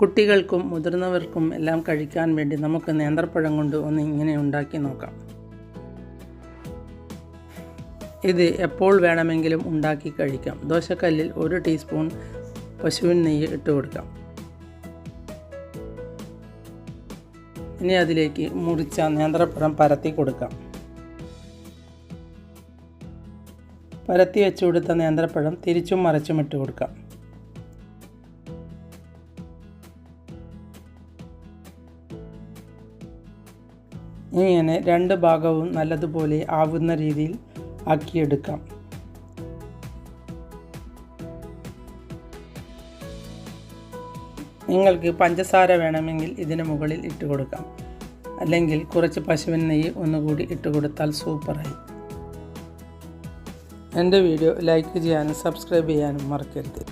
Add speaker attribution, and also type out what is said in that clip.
Speaker 1: കുട്ടികൾക്കും മുതിർന്നവർക്കും എല്ലാം കഴിക്കാൻ വേണ്ടി നമുക്ക് നേന്ത്രപ്പഴം കൊണ്ട് ഒന്ന് ഇങ്ങനെ ഉണ്ടാക്കി നോക്കാം. ഇത് എപ്പോൾ വേണമെങ്കിലും ഉണ്ടാക്കി കഴിക്കാം. ദോശക്കല്ലിൽ ഒരു ടീസ്പൂൺ പശുവിൻ നെയ്യ് ഇട്ട് കൊടുക്കാം. ഇനി അതിലേക്ക് മുറിച്ച നേന്ത്രപ്പഴം പരത്തി കൊടുക്കാം. പരത്തി വെച്ചു കൊടുത്ത നേന്ത്രപ്പഴം തിരിച്ചും മറിച്ചും ഇട്ട് കൊടുക്കാം. ഇങ്ങനെ രണ്ട് ഭാഗവും നല്ലതുപോലെ ആവുന്ന രീതിയിൽ ആക്കിയെടുക്കാം. നിങ്ങൾക്ക് പഞ്ചസാര വേണമെങ്കിൽ ഇതിന് മുകളിൽ ഇട്ട് കൊടുക്കാം. അല്ലെങ്കിൽ കുറച്ച് പശുവിൻ നെയ്യ് ഒന്നുകൂടി ഇട്ട് കൊടുത്താൽ സൂപ്പറായി. എന്റെ വീഡിയോ ലൈക്ക് ചെയ്യാനും സബ്സ്ക്രൈബ് ചെയ്യാനും മറക്കരുത്.